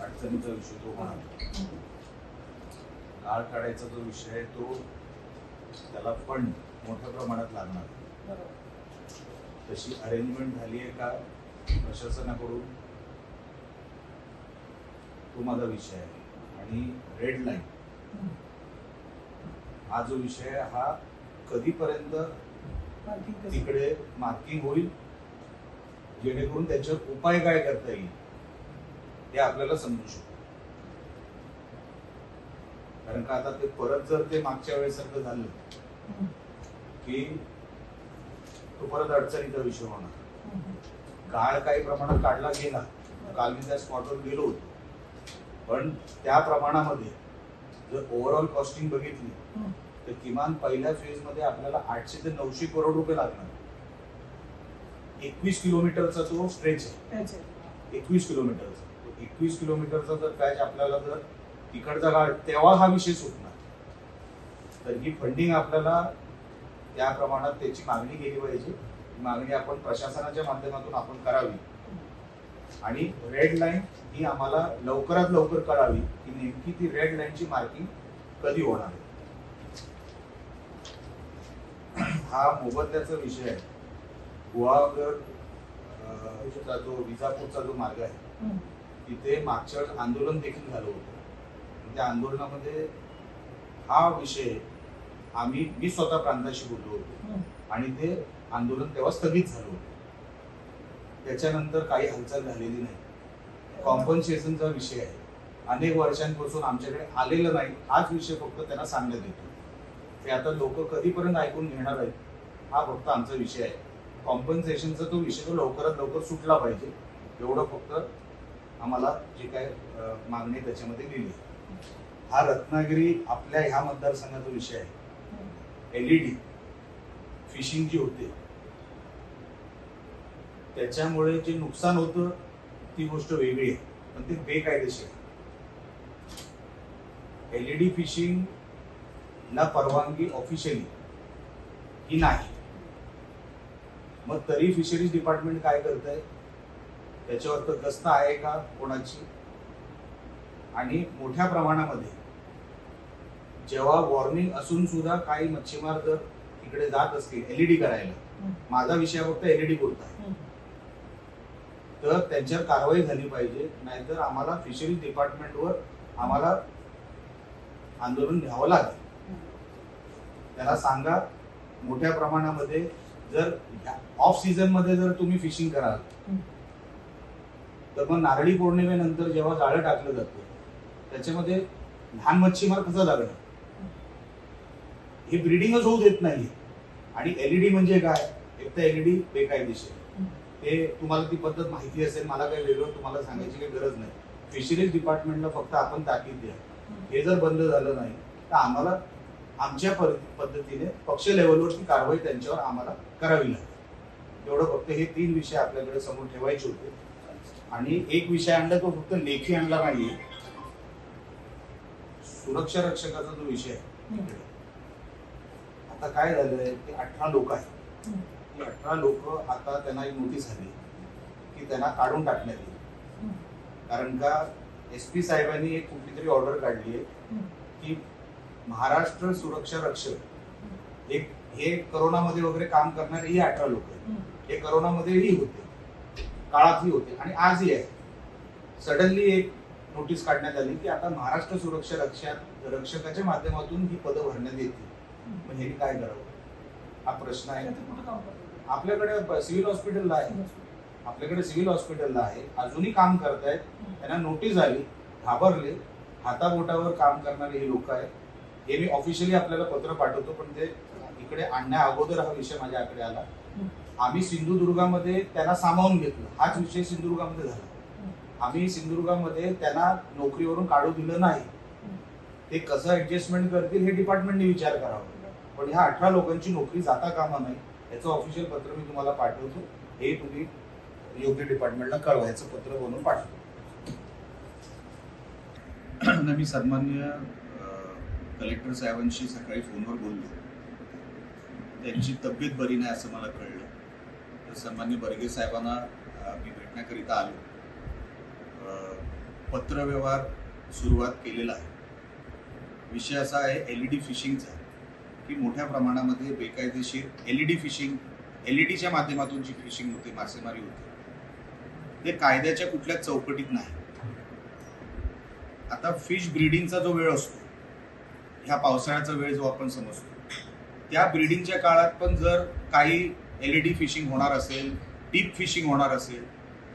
अडचणीचा विषय तो होणार गाळ काढायचा जो विषय आहे तो त्याला फंड मोठ्या प्रमाणात लागणार तशी अरेंजमेंट झाली आहे का प्रशासनाकडून? तो माझा विषय आहे. आणि रेड लाईन हा जो विषय आहे हा कधीपर्यंत तिकडे मार्किंग होईल? जेणेकरून त्याच्यावर उपाय काय करता येईल? हे आपल्याला समजू शकतो. कारण का आता ते परत जर ते मागच्या वेळेसारखं झालं की तो परत अडचणीचा विषय होणार. गाळ काही प्रमाणात काढला गेला काल मी त्या स्पॉटवर गेलो होतो. पण त्या प्रमाणामध्ये जर ओव्हरऑल कॉस्टिंग बघितली तर किमान पहिल्या फेजमध्ये आपल्याला आठशे ते नऊशे करोड रुपये लागणार. एकवीस किलोमीटरचा तो स्ट्रेच आहे. एकवीस किलोमीटरचा. एकवीस किलोमीटरचा जर पॅच आपल्याला जर तिकडचा काळ तेव्हा हा विषय सुटणार. तर ही फंडिंग आपल्याला त्या प्रमाणात त्याची मागणी केली पाहिजे. मागणी आपण प्रशासनाच्या माध्यमातून आपण करावी. आणि रेड लाईन ही आम्हाला लवकरात लवकर कळावी की नेमकी ती रेड लाईनची मार्किंग कधी होणार आहे. हा मोबदल्याचा विषय आहे. गुहागर जो विजापूरचा जो मार्ग आहे तिथे मागच्या वेळेस आंदोलन देखील झालं होतं. त्या आंदोलनामध्ये हा विषय आम्ही मी स्वतः प्रांताशी बोललो होतो. आणि ते आंदोलन तेव्हा स्थगित झालं होतं. त्याच्यानंतर काही हालचाल झालेली नाही. कॉम्पन्सेशनचा विषय आहे. अनेक वर्षांपासून आमच्याकडे आलेलं नाही. हाच विषय फक्त त्यांना सांगण्यात येतो. ते आता लोक कधीपर्यंत ऐकून घेणार आहेत हा फक्त आमचा विषय आहे. कॉम्पन्सेशनचा तो विषय तो लवकरात लवकर सुटला पाहिजे. एवढं फक्त आम्हाला जे काय मागणी त्याच्यामध्ये दिली. हा रत्नागिरी आपल्या ह्या मतदारसंघाचा विषय आहे. एलईडी फिशिंग जी होते त्याच्यामुळे जे नुकसान होतं ती गोष्ट वेगळी आहे. पण ते बेकायदेशीर एलईडी फिशिंग ना परवानगी ऑफिशियली ही नाही. मग तरी फिशरीज डिपार्टमेंट काय करत आहे त्याच्यावर तर गस्त आहे का कोणाची? आणि मोठ्या प्रमाणामध्ये जेव्हा वॉर्निंग असून सुद्धा काही मच्छीमार जर तिकडे जात असतील एलईडी करायला माझा विषय फक्त एलईडी बोलत आहे तर त्यांच्यावर कारवाई झाली पाहिजे नाहीतर आम्हाला फिशरीज डिपार्टमेंटवर आम्हाला आंदोलन घ्यावं लागेल. त्याला सांगा मोठ्या प्रमाणामध्ये जर ऑफ सीझनमध्ये जर तुम्ही फिशिंग कराल तर मग नारळी पौर्णिमेनंतर जेव्हा जाळं टाकलं जातं त्याच्यामध्ये लहान मच्छीमार कसा लागणार? हे ब्रिडिंगच होऊ देत नाही आणि एलईडी म्हणजे काय? एक तर एलईडी बेकायदेशीर. ते तुम्हाला ती पद्धत माहिती असेल मला काही वेगळं तुम्हाला सांगायची काही गरज नाही. फिशरीज डिपार्टमेंटला फक्त आपण ताकीद द्या. हे जर बंद झालं नाही तर आम्हाला आमच्या पद्धतीने पक्ष लेवलवरची कारवाई त्यांच्यावर आम्हाला करावी लागेल. एवढं फक्त हे तीन विषय आपल्याकडे समोर ठेवायचे होते. आणि एक विषय आणला तो फक्त लेखी आणला नाहीये. सुरक्षा रक्षकाचा जो विषय आहे. आता काय झालंय की अठरा लोक आहेत. की अठरा लोक आता त्यांना एक नोटीस आली की त्यांना काढून टाकण्यात येईल. कारण का एस पी साहेबांनी एक कुठली तरी ऑर्डर काढली आहे की महाराष्ट्र सुरक्षा रक्षक एक हे करोनामध्ये वगैरे काम करणारे ही अठरा लोक आहेत. हे करोनामध्येही होते. काळातही होते आणि आजही आहे. सडनली एक नोटीस काढण्यात आली की आता महाराष्ट्र सुरक्षा रक्षक रक्षकाच्या माध्यमातून ही पदं भरण्यात येतील. मग हे काय करावं? हा प्रश्न आहे. आपल्याकडे सिव्हिल हॉस्पिटलला आहे. आपल्याकडे सिव्हिल हॉस्पिटलला आहे. अजूनही काम करतायत. त्यांना नोटीस आली घाबरले. हाताबोटावर काम करणारे हे लोक आहेत. हे मी ऑफिशियली आपल्याला पत्र पाठवतो पण ते इकडे आणण्या अगोदर हा विषय माझ्याकडे आला. आम्ही सिंधुदुर्गामध्ये त्यांना सामावून घेतलं. हाच विषय सिंधुदुर्गामध्ये झाला. आम्ही सिंधुदुर्गामध्ये त्यांना नोकरीवरून काढू दिलं नाही. ते कसं ऍडजस्टमेंट करतील हे डिपार्टमेंटने विचार करावा. पण ह्या अठरा लोकांची नोकरी जाता कामा नाही याचं ऑफिशियल पत्र मी तुम्हाला पाठवतो. हे तुम्ही योग्य डिपार्टमेंटला कळवा याचं पत्र बनवून पाठवतो मी सन्मान्य कलेक्टर साहेबांशी सकाळी फोनवर बोललो. त्यांची तब्येत बरी नाही असं मला कळलं. सन्मान्य बर्गे साहेबांना मी भेटण्याकरिता आलो. पत्रव्यवहार सुरुवात केलेला आहे. विषय असा आहे एल ई डी फिशिंगचा की मोठ्या प्रमाणामध्ये बेकायदेशीर L E D fishing L E डीच्या माध्यमातून जी फिशिंग होते मासेमारी होते ते कायद्याच्या कुठल्याच चौकटीत नाही. आता फिश ब्रीडिंगचा जो वेळ असतो ह्या पावसाळ्याचा वेळ जो आपण समजतो त्या ब्रीडिंगच्या काळात पण जर काही एल ई डी फिशिंग होणार असेल डीप फिशिंग होणार असेल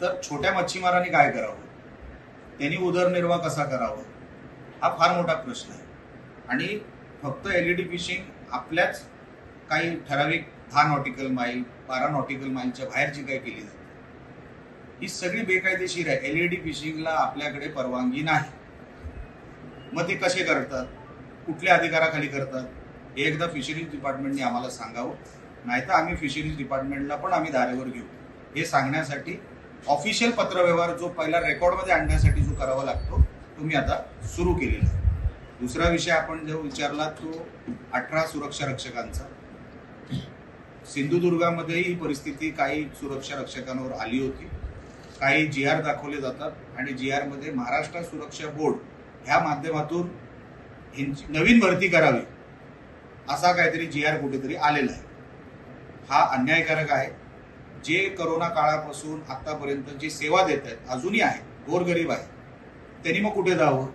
तर छोट्या मच्छीमारांनी काय करावं? त्यांनी उदरनिर्वाह कसा करावा? हा फार मोठा प्रश्न आहे. आणि फक्त एल ई डी फिशिंग आपल्याच काही ठराविक दहा नॉटिकल माईल बारा नॉटिकल माईलच्या बाहेर जी काही केली जाते ही सगळी बेकायदेशीर आहे. एल ई डी फिशिंगला आपल्याकडे परवानगी नाही. मग ते कसे करतात? कुठल्या अधिकाराखाली करतात? हे एकदा फिशरीज डिपार्टमेंटने आम्हाला सांगावं. नाहीतर आम्ही फिशरीज डिपार्टमेंटला पण आम्ही धारेवर घेऊ. हे सांगण्यासाठी ऑफिशियल पत्रव्यवहार जो पहिला रेकॉर्डमध्ये आणण्यासाठी जो करावा लागतो तो मी आता सुरू केलेला आहे. दुसरा विषय आपण जो विचारला तो अठरा सुरक्षा रक्षकांचा. सिंधुदुर्गामध्ये ही परिस्थिती काही सुरक्षा रक्षकांवर आली होती. काही जी आर दाखवले जातात आणि जी आरमध्ये महाराष्ट्र सुरक्षा बोर्ड ह्या माध्यमातून ह्यांची नवीन भरती करावी असा काहीतरी जी आर कुठेतरी आलेला आहे. हा अन्यायकारक आहे. जे करोना काळापासून आतापर्यंत जी सेवा देत आहेत अजूनही आहेत गोरगरीब आहेत त्यांनी मग कुठे जावं?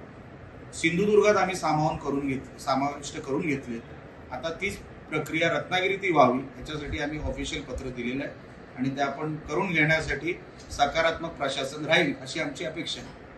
सिंधुदुर्गात आम्ही सामावून करून घेत समाविष्ट करून घेतले. आता तीच प्रक्रिया रत्नागिरीत व्हावी याच्यासाठी आम्ही ऑफिशियल पत्र दिलेलं आहे. आणि ते आपण करून घेण्यासाठी सकारात्मक प्रशासन राहील अशी आमची अपेक्षा आहे.